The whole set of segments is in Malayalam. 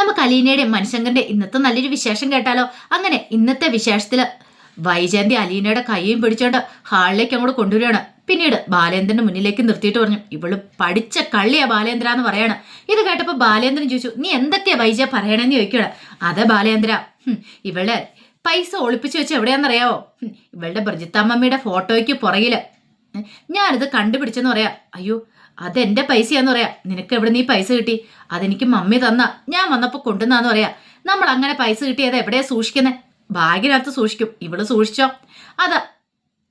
നമുക്ക് അലീനയുടെ മനുഷ്യങ്കന്റെ ഇന്നത്തെ നല്ലൊരു വിശേഷം കേട്ടാലോ? അങ്ങനെ ഇന്നത്തെ വിശേഷത്തിൽ വൈജയന്തി അലീനയുടെ കൈയും പിടിച്ചോണ്ട് ഹാളിലേക്ക് അങ്ങോട്ട് കൊണ്ടുവരികയാണ്. പിന്നീട് ബാലേന്ദ്രന്റെ മുന്നിലേക്ക് നിർത്തിയിട്ട് പറഞ്ഞു ഇവൾ പഠിച്ച കള്ളിയാ ബാലേന്ദ്ര എന്ന് പറയാണ്. ഇത് കേട്ടപ്പോ ബാലേന്ദ്രൻ ചോദിച്ചു നീ എന്തൊക്കെയാ വൈജയ പറയണെന്ന് ചോദിക്കുകയാണ്. അതെ ബാലേന്ദ്ര ഇവളെ പൈസ ഒളിപ്പിച്ചു വെച്ച് എവിടെയാണെന്നറിയാവോ? ഇവളുടെ ബ്രജിത്തമ്മമ്മയുടെ ഫോട്ടോയ്ക്ക് പുറകിൽ. ഞാനിത് കണ്ടുപിടിച്ചെന്ന് പറയാം. അയ്യോ അതെന്റെ പൈസയാന്ന് പറയാ. നിനക്ക് എവിടെ നീ പൈസ കിട്ടി? അതെനിക്ക് മമ്മി തന്ന. ഞാൻ വന്നപ്പോ കൊണ്ടുവന്നാന്ന് പറയാ. നമ്മൾ അങ്ങനെ പൈസ കിട്ടിയത് എവിടെയാ സൂക്ഷിക്കുന്നത് ബാഗിനകത്ത് സൂക്ഷിക്കും. ഇവൾ സൂക്ഷിച്ചോ? അതാ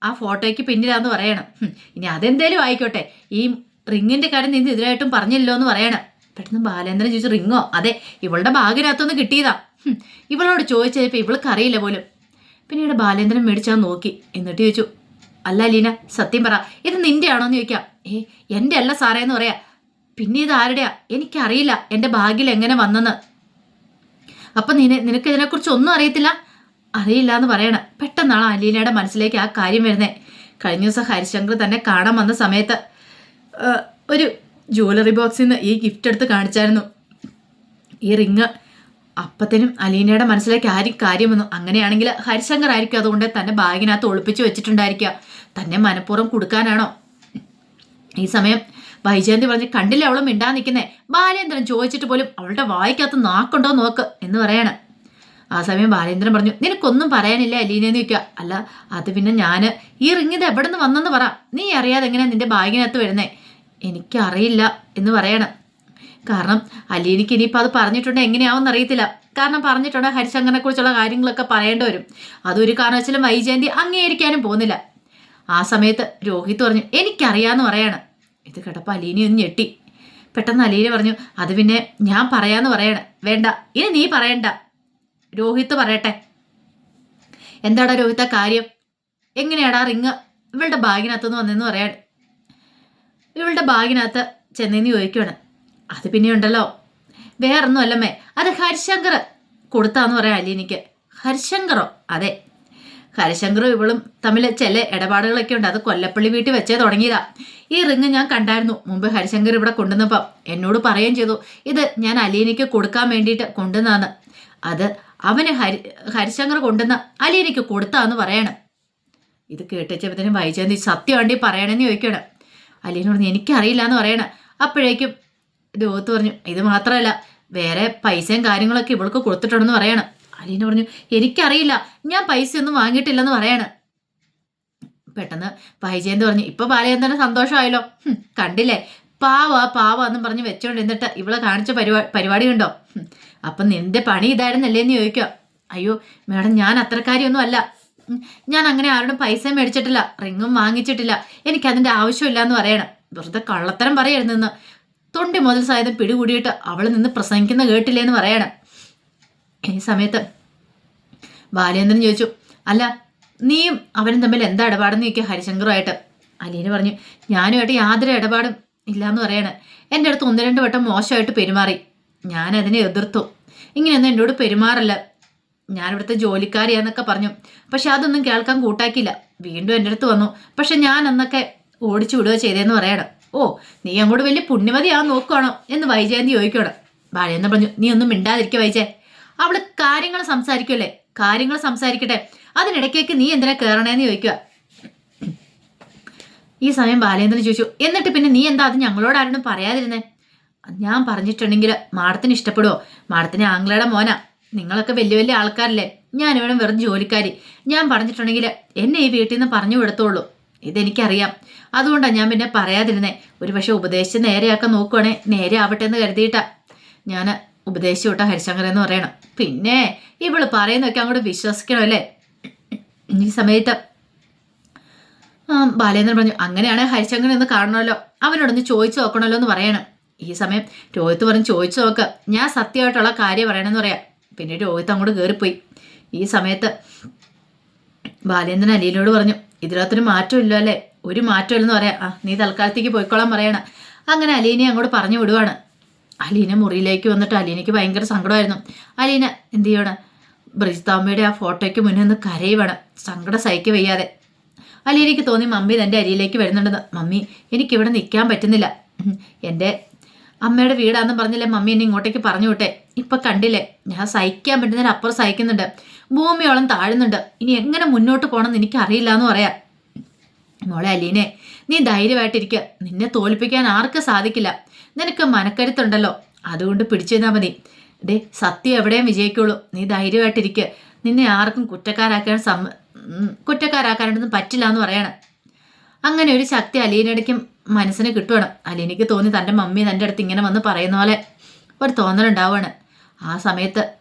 ആ ഫോട്ടോയ്ക്ക് പിന്നിലാന്ന് പറയണം. ഇനി അതെന്തേലും ആയിക്കോട്ടെ. ഈ റിങ്ങിന്റെ കാര്യം നീ ഇതിലായിട്ടും പറഞ്ഞില്ലോ എന്ന് പറയണം. പെട്ടെന്ന് ബാലേന്ദ്രൻ ചോദിച്ചു റിങ്ങോ? അതെ ഇവളുടെ ബാഗിനകത്തൊന്ന് കിട്ടിയതാ. ഇവളോട് ചോദിച്ചപ്പോ ഇവൾക്ക് അറിയില്ല പോലും. പിന്നീട് ബാലേന്ദ്രൻ മേടിച്ചാൽ നോക്കി. എന്നിട്ട് ചോദിച്ചു അല്ല ലീന സത്യം പറ. ഇത് നിന്റെ ആണോന്ന് ചോദിക്കാം. ഏ എന്റെ അല്ല സാറേ എന്ന് പറയാ. പിന്നെ ഇത് ആരുടെയാ? എനിക്കറിയില്ല. എന്റെ ബാഗിൽ എങ്ങനെ വന്നെന്ന്. അപ്പം നിന നിനക്ക് ഇതിനെക്കുറിച്ച് ഒന്നും അറിയത്തില്ല? അറിയില്ല എന്ന് പറയണം. പെട്ടെന്നാണ് അലീനയുടെ മനസ്സിലേക്ക് ആ കാര്യം വരുന്നത് കഴിഞ്ഞ ദിവസം ഹരിശങ്കർ തന്നെ കാണാൻ വന്ന സമയത്ത് ഒരു ജ്വല്ലറി ബോക്സിൽ നിന്ന് ഈ ഗിഫ്റ്റ് എടുത്ത് കാണിച്ചായിരുന്നു. ഈ റിങ് അപ്പത്തിനും അലീനയുടെ മനസ്സിലേക്ക് ആരും കാര്യം വന്നു. അങ്ങനെയാണെങ്കിൽ ഹരിശങ്കർ ആയിരിക്കും അതുകൊണ്ട് തന്നെ ബാഗിനകത്ത് ഒളിപ്പിച്ച് വെച്ചിട്ടുണ്ടായിരിക്കുക. തന്നെ മനഃപൂർവം കൊടുക്കാനാണോ? ഈ സമയം വൈജയന്തി പറഞ്ഞ് കണ്ടില്ല അവളും മിണ്ടാ നിൽക്കുന്നേ ബാലേന്ദ്രൻ ചോദിച്ചിട്ട് പോലും അവളുടെ വായിക്കകത്ത് നാക്കുണ്ടോ നോക്ക് എന്ന് പറയാണ്. ആ സമയം ബാലേന്ദ്രൻ പറഞ്ഞു നിനക്കൊന്നും പറയാനില്ല അലീനെന്ന് ചോദിക്കുക. അല്ല അത് പിന്നെ ഞാൻ ഈ റിങ് ഇത് എവിടെ നിന്ന് വന്നെന്ന് പറ. നീ അറിയാതെ എങ്ങനെയാ നിന്റെ ബാഗിനകത്ത് വരുന്നേ? എനിക്കറിയില്ല എന്ന് പറയണം. കാരണം അലീനിക്ക് ഇനിയിപ്പോൾ അത് പറഞ്ഞിട്ടുണ്ട് എങ്ങനെയാവുമെന്ന് അറിയത്തില്ല. കാരണം പറഞ്ഞിട്ടുണ്ട് ഹരിശങ്കറിനെ കുറിച്ചുള്ള കാര്യങ്ങളൊക്കെ പറയേണ്ടി വരും. അതൊരു കാരണവശാലും വൈജയന്തി അംഗീകരിക്കാനും പോകുന്നില്ല. ആ സമയത്ത് രോഹിത് പറഞ്ഞു എനിക്കറിയാന്ന് പറയാണ്. ഇത് കേട്ടപ്പോൾ അലീനി ഒന്ന് ഞെട്ടി. പെട്ടെന്ന് അലീന പറഞ്ഞു അത് പിന്നെ ഞാൻ പറയാന്ന് പറയണം. വേണ്ട. ഇനി നീ പറയണ്ട. രോഹിത്ത് പറയട്ടെ. എന്താടാ രോഹിത്ത കാര്യം? എങ്ങനെയാടാ റിങ്? ഇവളുടെ ബാഗിനകത്തുനിന്ന് വന്നെന്ന് പറയാണ് ഇവളുടെ ബാഗിനകത്ത് ചെന്നേന്ന് ചോദിക്കുവാണ്. അത് പിന്നെ ഉണ്ടല്ലോ. വേറൊന്നും അല്ലമ്മേ അത് ഹരിശങ്കർ കൊടുത്താന്ന് പറയാം അലീനിക്ക് ഹരിശങ്കറോ? അതെ. ഹരിശങ്കറും ഇവളും തമ്മിൽ ചില ഇടപാടുകളൊക്കെ ഉണ്ട്. അത് കൊല്ലപ്പള്ളി വീട്ടിൽ വെച്ചേ തുടങ്ങിയതാ. ഈ റിങ് ഞാൻ കണ്ടായിരുന്നു. മുമ്പ് ഹരിശങ്കർ ഇവിടെ കൊണ്ടുവന്നപ്പം എന്നോട് പറയുകയും ചെയ്തു. ഇത് ഞാൻ അലീനയ്ക്ക് കൊടുക്കാൻ വേണ്ടിയിട്ട് കൊണ്ടുവന്നാന്ന്. അത് അവന് ഹരി ഹരിശങ്കർ കൊണ്ടുവന്ന അലീനയ്ക്ക് കൊടുത്താന്ന് പറയണം. ഇത് കേട്ടിച്ചപ്പത്തേനും വൈജയന്തി വേണ്ടി പറയണമെന്ന് ചോദിക്കണം. അലീനോട് എനിക്കറിയില്ല എന്ന് പറയണം. അപ്പോഴേക്കും രോഹത്ത് പറഞ്ഞു ഇത് മാത്രമല്ല വേറെ പൈസയും കാര്യങ്ങളൊക്കെ ഇവൾക്ക് കൊടുത്തിട്ടുണ്ടെന്ന് പറയണം. അലീന പറഞ്ഞു എനിക്കറിയില്ല ഞാൻ പൈസ ഒന്നും വാങ്ങിയിട്ടില്ലെന്ന് പറയാണ്. പെട്ടെന്ന് വൈജയന്ത് പറഞ്ഞു ഇപ്പൊ ബാലചന്ദ്രന് സന്തോഷമായല്ലോ. കണ്ടില്ലേ? പാവ പാവ എന്നും പറഞ്ഞ് വെച്ചോണ്ട് എന്നിട്ട് ഇവളെ കാണിച്ച പരിപാടി പരിപാടി ഉണ്ടോ അപ്പൊ നിന്റെ പണി ഇതായിരുന്നല്ലേ എന്ന് ചോദിക്കുക. അയ്യോ മേഡം ഞാൻ അത്രക്കാരിയൊന്നും അല്ല. ഞാൻ അങ്ങനെ ആരോടും പൈസ മേടിച്ചിട്ടില്ല റിങ്ങും വാങ്ങിച്ചിട്ടില്ല എനിക്ക് അതിന്റെ ആവശ്യമില്ല എന്ന് പറയണം. വെറുതെ കള്ളത്തരം പറയരുതെന്ന്. തൊണ്ടി മുതൽ സായതം പിടികൂടിയിട്ട് അവൾ നിന്ന് പ്രസംഗിക്കുന്ന കേട്ടില്ലേ എന്ന് പറയണം. ഈ സമയത്ത് ബാലേന്ദ്രൻ ചോദിച്ചു അല്ല നീയും അവനും തമ്മിൽ എന്താ ഇടപാടെന്ന് ചോദിക്കുക? ഹരിശങ്കറുമായിട്ട്. അലീന പറഞ്ഞു ഞാനുമായിട്ട് യാതൊരു ഇടപാടും ഇല്ലയെന്ന് പറയാണ്. എന്റെ അടുത്ത് ഒന്ന് രണ്ട് വട്ടം മോശമായിട്ട് പെരുമാറി. ഞാൻ അതിനെ എതിർത്തു. ഇങ്ങനെയൊന്നും എന്നോട് പെരുമാറില്ല. ഞാനിവിടുത്തെ ജോലിക്കാരിയാന്നൊക്കെ പറഞ്ഞു. പക്ഷെ അതൊന്നും കേൾക്കാൻ കൂട്ടാക്കിയില്ല. വീണ്ടും എന്റെ അടുത്ത് വന്നു. പക്ഷെ ഞാൻ അന്നൊക്കെ ഓടിച്ചു വിടുക ചെയ്തതെന്ന് പറയണം. ഓ നീ അങ്ങോട്ട് വലിയ പുണ്യമതിയാ നോക്കുവാണോ? എന്ന് വൈജയന്തി ചോദിക്കണം ബാലേന്ദ്രൻ പറഞ്ഞു നീ ഒന്നും മിണ്ടാതിരിക്കുക വൈജയ. അവൾ കാര്യങ്ങൾ സംസാരിക്കുമല്ലേ കാര്യങ്ങൾ സംസാരിക്കട്ടെ. അതിനിടയ്ക്കേക്ക് നീ എന്തിനാ കയറണേന്ന് ചോദിക്കുക ഈ സമയം ബാലേന്ദ്രൻ ചോദിച്ചു എന്നിട്ട് പിന്നെ നീ എന്താ അത് ഞങ്ങളോട് ആരോടും പറയാതിരുന്നേ? ഞാൻ പറഞ്ഞിട്ടുണ്ടെങ്കിൽ മാഡത്തിന് ഇഷ്ടപ്പെടുമോ മാഡത്തിന് ആംഗ്ലയുടെ മോന. നിങ്ങളൊക്കെ വലിയ വലിയ ആൾക്കാരല്ലേ. ഞാൻ ഇവിടെ വെറും ജോലിക്കാരി. ഞാൻ പറഞ്ഞിട്ടുണ്ടെങ്കിൽ എന്നെ ഈ വീട്ടിൽ നിന്ന് പറഞ്ഞു വിടത്തുള്ളൂ. ഇതെനിക്കറിയാം. അതുകൊണ്ടാണ് ഞാൻ പിന്നെ പറയാതിരുന്നേ. ഒരു പക്ഷെ ഉപദേശിച്ച് നേരെയാക്കാൻ നോക്കുവാണേ. നേരെ ആവട്ടെ എന്ന് കരുതിയിട്ടാ. ഞാൻ ഉപദേശിച്ചു വിട്ട ഹരിശങ്കർ എന്ന് പറയണം. പിന്നെ ഇവൾ പറയുന്നൊക്കെ അങ്ങോട്ട് വിശ്വസിക്കണം അല്ലേ? ഈ സമയത്ത് ബാലേന്ദ്രൻ പറഞ്ഞു അങ്ങനെയാണ് ഹരിശങ്കരൻ എന്ന് കാണണമല്ലോ. അവനോടൊന്ന് ചോദിച്ചു നോക്കണമല്ലോ എന്ന് പറയണം. ഈ സമയം രോഹിത്ത് പറഞ്ഞ് ചോദിച്ചു നോക്ക്. ഞാൻ സത്യമായിട്ടുള്ള കാര്യം പറയണമെന്ന് പറയാം. പിന്നെ രോഹിത്ത് അങ്ങോട്ട് കയറിപ്പോയി ഈ സമയത്ത് ബാലേന്ദ്രൻ അലീനോട് പറഞ്ഞു ഇതിനകത്തൊരു മാറ്റമില്ല അല്ലേ? ഒരു മാറ്റമില്ലെന്ന് പറയാം. ആ നീ തൽക്കാലത്തേക്ക് പോയിക്കോളാൻ പറയണം. അങ്ങനെ അലീനെ അങ്ങോട്ട് പറഞ്ഞു വിടുവാണ്. അലീന മുറിയിലേക്ക് വന്നിട്ട് അലീനയ്ക്ക് ഭയങ്കര സങ്കടമായിരുന്നു. അലീന എന്ത് ചെയ്യണം? ബ്രിജിത്താമ്മയുടെ ആ ഫോട്ടോയ്ക്ക് മുന്നിൽ നിന്ന് കരയുവാണ്. സങ്കട സഹിക്കു വയ്യാതെ. അലീനയ്ക്ക് തോന്നി മമ്മി എന്റെ അരിയിലേക്ക് വരുന്നുണ്ടെന്ന് മമ്മി എനിക്കിവിടെ നിൽക്കാൻ പറ്റുന്നില്ല. എന്റെ അമ്മയുടെ വീടാന്ന് പറഞ്ഞില്ലേ? മമ്മി എന്നെ ഇങ്ങോട്ടേക്ക് പറഞ്ഞു വിട്ടെ. ഇപ്പൊ കണ്ടില്ലേ? ഞാൻ സഹിക്കാൻ പറ്റുന്നതിന് അപ്പുറം സഹിക്കുന്നുണ്ട്. ഭൂമിയോളം താഴുന്നുണ്ട്. ഇനി എങ്ങനെ മുന്നോട്ട് പോകണമെന്ന് എനിക്കറിയില്ല എന്ന് പറയാം. മോളെ അലീനെ നീ ധൈര്യമായിട്ടിരിക്കുക നിന്നെ തോൽപ്പിക്കാൻ ആർക്കും സാധിക്കില്ല. നിനക്ക് മനക്കരുത്തുണ്ടല്ലോ. അതുകൊണ്ട് പിടിച്ചു തന്നാൽ മതി. ഡേ സത്യം എവിടെയും വിജയിക്കുള്ളൂ. നീ ധൈര്യമായിട്ടിരിക്കുക നിന്നെ ആർക്കും കുറ്റക്കാരാക്കാൻ സമ്മ കുറ്റക്കാരാക്കാനൊന്നും പറ്റില്ല എന്ന് പറയണം. അങ്ങനെ ഒരു ശക്തി അലീനയ്ക്കും മനസ്സിന് കിട്ടുവാണ്. അലീനയ്ക്ക് തോന്നി തന്റെ മമ്മി തന്റെ അടുത്ത് ഇങ്ങനെ വന്ന് പറയുന്ന പോലെ ഒരു തോന്നലുണ്ടാവുകയാണ് ആ സമയത്ത്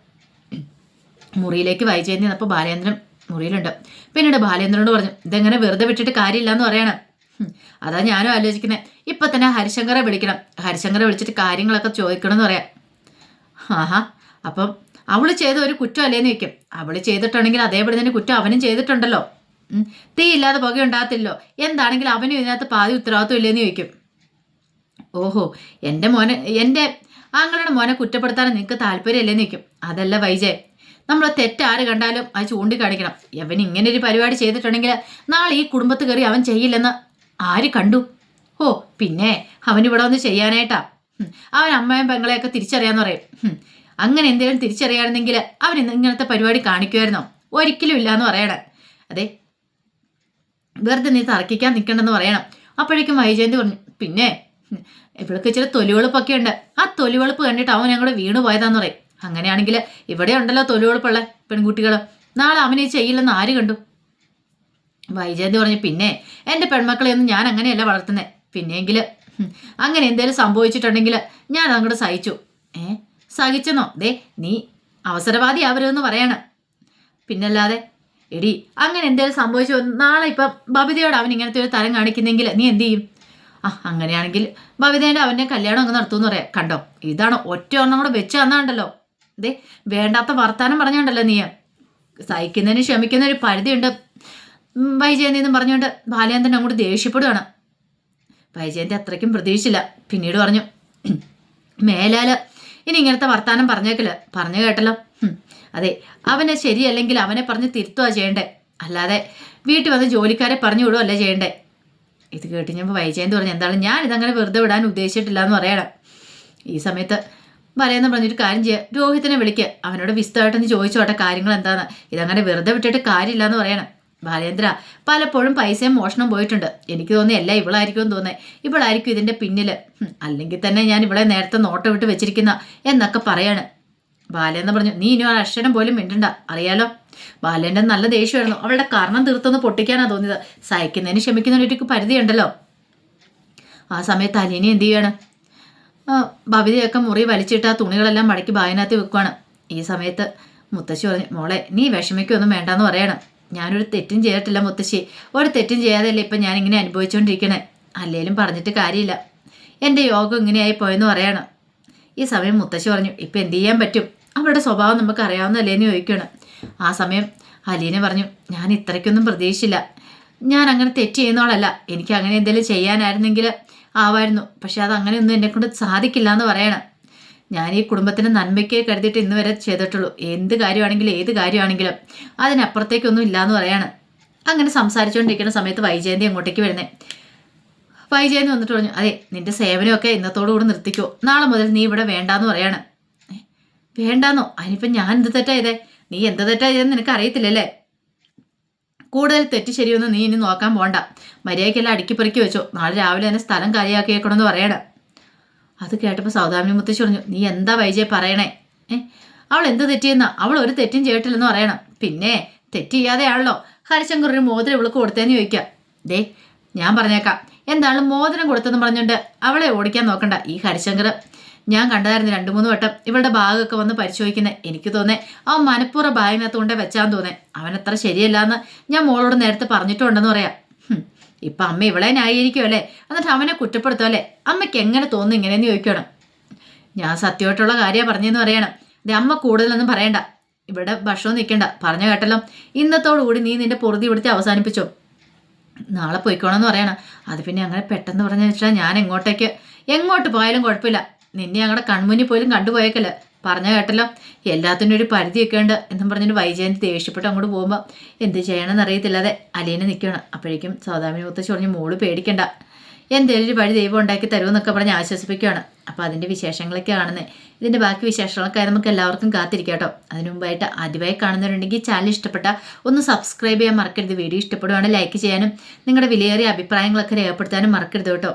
മുറിയിലേക്ക് വായിച്ചു കഴിഞ്ഞപ്പോൾ ബാലേന്ദ്രൻ മുറിയിലുണ്ട്. പിന്നീട് ബാലേന്ദ്രനോട് പറഞ്ഞു ഇതെങ്ങനെ വെറുതെ വിട്ടിട്ട് കാര്യമില്ല എന്ന് പറയണം. അതാ ഞാനും ആലോചിക്കുന്നത് ഇപ്പൊ തന്നെ ഹരിശങ്കറെ വിളിക്കണം. ഹരിശങ്കറെ വിളിച്ചിട്ട് കാര്യങ്ങളൊക്കെ ചോദിക്കണം എന്ന് പറയാം. ആഹാ അപ്പം അവൾ ചെയ്ത ഒരു കുറ്റം അല്ലേന്ന് വെക്കും അവൾ ചെയ്തിട്ടുണ്ടെങ്കിൽ അതേപോലെ തന്നെ കുറ്റം അവനും ചെയ്തിട്ടുണ്ടല്ലോ. തീ ഇല്ലാതെ പുക ഉണ്ടാകത്തില്ലോ എന്താണെങ്കിലും അവനും ഇതിനകത്ത് പാതി ഉത്തരവാദിത്വം ഇല്ലേന്ന് ചോദിക്കും. ഓഹോ എന്റെ മോനെ എന്റെ ആങ്ങളുടെ മോനെ കുറ്റപ്പെടുത്താൻ നിങ്ങൾക്ക് താല്പര്യമില്ലെന്ന് നിൽക്കും അതല്ല വൈജയ് നമ്മൾ തെറ്റാര് കണ്ടാലും അത് ചൂണ്ടിക്കാണിക്കണം. അവൻ ഇങ്ങനെ ഒരു പരിപാടി ചെയ്തിട്ടുണ്ടെങ്കിൽ നാളെ ഈ കുടുംബത്ത് കയറി അവൻ ചെയ്യില്ലെന്ന് ആര് കണ്ടു? ഓ പിന്നെ അവൻ ഇവിടെ വന്ന് ചെയ്യാനായിട്ടാ. അവൻ അമ്മയും പെങ്ങളെയൊക്കെ തിരിച്ചറിയാന്ന് പറയും. അങ്ങനെ എന്തെങ്കിലും തിരിച്ചറിയാണെന്നെങ്കിൽ അവൻ ഇങ്ങനത്തെ പരിപാടി കാണിക്കുമായിരുന്നോ? ഒരിക്കലും ഇല്ലാന്ന് പറയണേ. അതെ വെറുതെ നീ തർക്കിക്കാൻ നിൽക്കണ്ടെന്ന് പറയണം. അപ്പോഴേക്കും വൈജയന്തി പറഞ്ഞു പിന്നെ ഇവിടേക്ക് ഇച്ചിരി തൊലിവെളുപ്പൊക്കെ ഉണ്ട്. ആ തൊലിവെളുപ്പ് കണ്ടിട്ട് അവൻ ഞങ്ങളുടെ വീണു പോയതാന്ന് പറയും. അങ്ങനെയാണെങ്കിൽ ഇവിടെ ഉണ്ടല്ലോ തൊലിവെളുപ്പുള്ള പെൺകുട്ടികൾ നാളെ അവനെ ചെയ്യില്ലെന്ന് ആര് കണ്ടു? വൈജയന്തി പറഞ്ഞു പിന്നെ എന്റെ പെൺമക്കളെ ഒന്നും ഞാൻ അങ്ങനെയല്ല വളർത്തുന്നത് പിന്നെയെങ്കിൽ അങ്ങനെ എന്തേലും സംഭവിച്ചിട്ടുണ്ടെങ്കിൽ ഞാൻ അങ്ങോട്ട് സഹിച്ചു. ഏ സഹിച്ചെന്നോ? ദേ നീ അവസരവാദി അവരെന്ന് പറയാണ്. പിന്നല്ലാതെ എടി അങ്ങനെ എന്തേലും സംഭവിച്ചു നാളെ ഇപ്പം ബബിതയോട് അവൻ ഇങ്ങനത്തെ ഒരു തരം കാണിക്കുന്നെങ്കിൽ നീ എന്ത് ചെയ്യും? ആ അങ്ങനെയാണെങ്കിൽ ബബിതേന്റെ അവന്റെ കല്യാണം അങ്ങ് നടത്തുമെന്ന് പറയാം. കണ്ടോ? ഇതാണ് ഒറ്റ ഒരെണ്ണം കൂടെ വെച്ച് തന്നാണ്ടല്ലോ. ദേ വേണ്ടാത്ത വർത്താനം പറഞ്ഞാണ്ടല്ലോ നീ. സഹിക്കുന്നതിന് ക്ഷമിക്കുന്ന ഒരു പരിധിയുണ്ട്. ഉം, വൈജയന്തി എന്നും പറഞ്ഞുകൊണ്ട് ബാലേന്ദ്രൻ അങ്ങോട്ട് ദേഷ്യപ്പെടുകയാണ് വൈജയന്തി അത്രയ്ക്കും പ്രതീക്ഷിച്ചില്ല. പിന്നീട് പറഞ്ഞു മേലാൽ ഇനി ഇങ്ങനത്തെ വർത്താനം പറഞ്ഞേക്കില്ല പറഞ്ഞു കേട്ടല്ലോ. അതെ അവനെ ശരിയല്ലെങ്കിൽ അവനെ പറഞ്ഞ് തിരുത്തുക ചെയ്യണ്ടേ? അല്ലാതെ വീട്ടിൽ വന്ന് ജോലിക്കാരെ പറഞ്ഞു വിടുകയല്ല ചെയ്യണ്ടേ? ഇത് കേട്ട് ഞാൻ വൈജയന്തി പറഞ്ഞു എന്താണ് ഞാൻ ഇതങ്ങനെ വെറുതെ വിടാൻ ഉദ്ദേശിച്ചിട്ടില്ല എന്ന് പറയണം. ഈ സമയത്ത് പറയുന്ന പറഞ്ഞൊരു കാര്യം ചെയ്യുക രോഹിത്തിനെ വിളിക്കുക അവനോട് വിസ്തമായിട്ടൊന്ന് ചോദിച്ചോട്ടെ കാര്യങ്ങൾ എന്താണെന്ന് ഇതങ്ങനെ വെറുതെ വിട്ടിട്ട് കാര്യമില്ല എന്ന് പറയണം. ബാലേന്ദ്ര പലപ്പോഴും പൈസയും മോഷണം പോയിട്ടുണ്ട്. എനിക്ക് തോന്നി അല്ല ഇവളായിരിക്കും തോന്നേ ഇവളായിരിക്കും ഇതിന്റെ പിന്നിൽ അല്ലെങ്കിൽ തന്നെ ഞാൻ ഇവളെ നേരത്തെ നോട്ടം വിട്ട് വെച്ചിരിക്കുന്ന എന്നൊക്കെ പറയാണ്. ബാലേന്ദ്ര പറഞ്ഞു നീ ഇനി ഒരു അക്ഷരം പോലും മിണ്ടണ്ട. അറിയാലോ? ബാലേന്ദ്രൻ നല്ല ദേഷ്യമായിരുന്നു. അവളുടെ കാരണം തീർത്തൊന്ന് പൊട്ടിക്കാനാ തോന്നിയത്. സഹിക്കുന്നതിന് ക്ഷമിക്കുന്നതിനൊരു പരിധിയുണ്ടല്ലോ. ആ സമയത്ത് അലീനി എന്ത് ചെയ്യാണ് ഭവിതയൊക്കെ മുറി വലിച്ചിട്ട് ആ തുണികളെല്ലാം മടക്കി ബായനകത്ത് വെക്കുവാണ്. ഈ സമയത്ത് മുത്തശ്ശി പറഞ്ഞു മോളെ നീ വിഷമിക്കൊന്നും വേണ്ടാന്ന് പറയണം. ഞാനൊരു തെറ്റും ചെയ്തിട്ടില്ല മുത്തശ്ശി. ഒരു തെറ്റും ചെയ്യാതല്ലേ ഇപ്പം ഞാൻ ഇങ്ങനെ അനുഭവിച്ചുകൊണ്ടിരിക്കണേ അല്ലേലും പറഞ്ഞിട്ട് കാര്യമില്ല. എന്റെ യോഗം ഇങ്ങനെയായി പോയെന്ന് പറയണം. ഈ സമയം മുത്തശ്ശി പറഞ്ഞു ഇപ്പം എന്ത് ചെയ്യാൻ പറ്റും? അവരുടെ സ്വഭാവം നമുക്ക് അറിയാവുന്നല്ലേന്ന് ചോദിക്കുകയാണ്. ആ സമയം അലീന പറഞ്ഞു ഞാൻ ഇത്രയ്ക്കൊന്നും പ്രതീക്ഷിച്ചില്ല. ഞാൻ അങ്ങനെ തെറ്റ് ചെയ്യുന്നവളല്ല. എനിക്ക് അങ്ങനെ എന്തെങ്കിലും ചെയ്യാനായിരുന്നെങ്കിൽ ആവായിരുന്നു. പക്ഷെ അത് അങ്ങനെയൊന്നും എന്നെ കൊണ്ട് സാധിക്കില്ല എന്ന് പറയണം. ഞാൻ ഈ കുടുംബത്തിന് നന്മയ്ക്കേ കരുതിയിട്ട് ഇന്ന് വരെ ചെയ്തിട്ടുള്ളൂ. എന്ത് കാര്യമാണെങ്കിലും ഏത് കാര്യമാണെങ്കിലും. അതിനപ്പുറത്തേക്കൊന്നും ഇല്ലയെന്ന് പറയാണ്. അങ്ങനെ സംസാരിച്ചുകൊണ്ടിരിക്കുന്ന സമയത്ത് വൈജയന്തി അങ്ങോട്ടേക്ക് വരുന്നേ. വൈജയന്തി വന്നിട്ട് പറഞ്ഞു അതെ നിന്റെ സേവനമൊക്കെ ഇന്നത്തോടുകൂടി നിർത്തിക്കോ. നാളെ മുതൽ നീ ഇവിടെ വേണ്ടാന്ന് പറയാണ്. "ഏ, വേണ്ടാന്നോ? അതിനിപ്പം ഞാൻ എന്ത് തെറ്റാ ചെയ്തേ? നീ എന്ത് തെറ്റാ ചെയ്തെന്ന് നിനക്ക് അറിയത്തില്ലല്ലേ? കൂടുതൽ തെറ്റ് ശരിയൊന്നും നീ ഇനി നോക്കാൻ പോണ്ട. മര്യാദയ്ക്കെല്ലാം അടുക്കിപ്പറുക്കി വെച്ചോ. നാളെ രാവിലെ തന്നെ സ്ഥലം കാര്യമാക്കിയേക്കണമെന്ന് പറയണം. അത് കേട്ടപ്പോൾ സൗദാമിനി മുത്തശ്ശി പറഞ്ഞു നീ എന്താ വൈജയ പറയണേ? ഏ അവൾ എന്ത് തെറ്റിയെന്ന അവൾ ഒരു തെറ്റും ചെയ്തിട്ടില്ലെന്ന് പറയണം. പിന്നെ തെറ്റ് ചെയ്യാതെയാണല്ലോ ഹരിശങ്കർ ഒരു മോതിരം ഇവൾക്ക് കൊടുത്തേന്ന് ചോദിക്കാം. ദേ ഞാൻ പറഞ്ഞേക്കാം. എന്താണ് മോതിരം കൊടുത്തെന്ന് പറഞ്ഞുകൊണ്ട് അവളെ ഓടിക്കാൻ നോക്കണ്ട ഈ ഹരിശങ്കർ ഞാൻ കണ്ടതായിരുന്നു രണ്ട് മൂന്ന് വട്ടം ഇവളുടെ ഭാഗമൊക്കെ വന്ന് പരിശോധിക്കുന്നത് എനിക്ക് തോന്നേ അവൻ മനഃപൂർവ ബാഗിനകത്ത് കൊണ്ട് വെച്ചാന്ന് തോന്നേ അവനത്ര ശരിയല്ലാന്ന് ഞാൻ മോളോട് നേരത്തെ പറഞ്ഞിട്ടുണ്ടെന്ന് പറയാം. ഇപ്പൊ അമ്മ ഇവളെ ന്യായീകരിക്കുമല്ലേ എന്നിട്ട് അവനെ കുറ്റപ്പെടുത്തുമല്ലേ അമ്മയ്ക്ക് എങ്ങനെ തോന്നുന്നു ഇങ്ങനെയെന്ന് ചോദിക്കണം. ഞാൻ സത്യമായിട്ടുള്ള കാര്യം പറഞ്ഞെന്ന് പറയണം. ദേ അമ്മ കൂടുതലൊന്നും പറയണ്ട. ഇവിടെ ഭക്ഷണം നിൽക്കണ്ട. പറഞ്ഞു കേട്ടല്ലോ. ഇന്നത്തോടുകൂടി നീ നിന്റെ പൊറുതി ഇവിടുത്തെ അവസാനിപ്പിച്ചോ. നാളെ പോയിക്കോണമെന്ന് പറയണം. അത് പിന്നെ അങ്ങനെ പെട്ടെന്ന് പറഞ്ഞു വെച്ചാൽ ഞാൻ എങ്ങോട്ടേക്ക്? എങ്ങോട്ട് പോയാലും കുഴപ്പമില്ല. നിന്നെ ഞങ്ങളുടെ കൺമുന്നിൽ പോലും കണ്ടുപോയേക്കല്ല. പറഞ്ഞ കേട്ടല്ലോ എല്ലാത്തിനും ഒരു പരിധിയൊക്കെ ഉണ്ട് എന്നും പറഞ്ഞിട്ട് വൈജയന്തി ദേഷ്യപ്പെട്ട് അങ്ങോട്ട് പോകുമ്പോൾ എന്ത് ചെയ്യണമെന്ന് അറിയത്തില്ലാതെ അലീനെ നിൽക്കണം അപ്പോഴേക്കും സൗദാമിനി മുത്തശ്ശി പറഞ്ഞു മോൾ പേടിക്കണ്ട. എന്തേലും ഒരു വഴി ദൈവം ഉണ്ടാക്കി തരുമെന്നൊക്കെ പറഞ്ഞ് ആശ്വസിപ്പിക്കുകയാണ് അപ്പോൾ അതിന്റെ വിശേഷങ്ങളൊക്കെ കാണുന്നത് ഇതിന്റെ ബാക്കി വിശേഷങ്ങളൊക്കെ നമുക്ക് എല്ലാവർക്കും കാത്തിരിക്കാം കേട്ടോ. അതിനു മുമ്പായിട്ട് ആദ്യമായി കാണുന്നവരുണ്ടെങ്കിൽ ചാനൽ ഇഷ്ടപ്പെട്ട ഒന്ന് സബ്സ്ക്രൈബ് ചെയ്യാൻ മറക്കരുത്. വീഡിയോ ഇഷ്ടപ്പെടുവാണെങ്കിൽ ലൈക്ക് ചെയ്യാനും നിങ്ങളുടെ വിലയേറിയ അഭിപ്രായങ്ങളൊക്കെ രേഖപ്പെടുത്താനും മറക്കരുത് കേട്ടോ.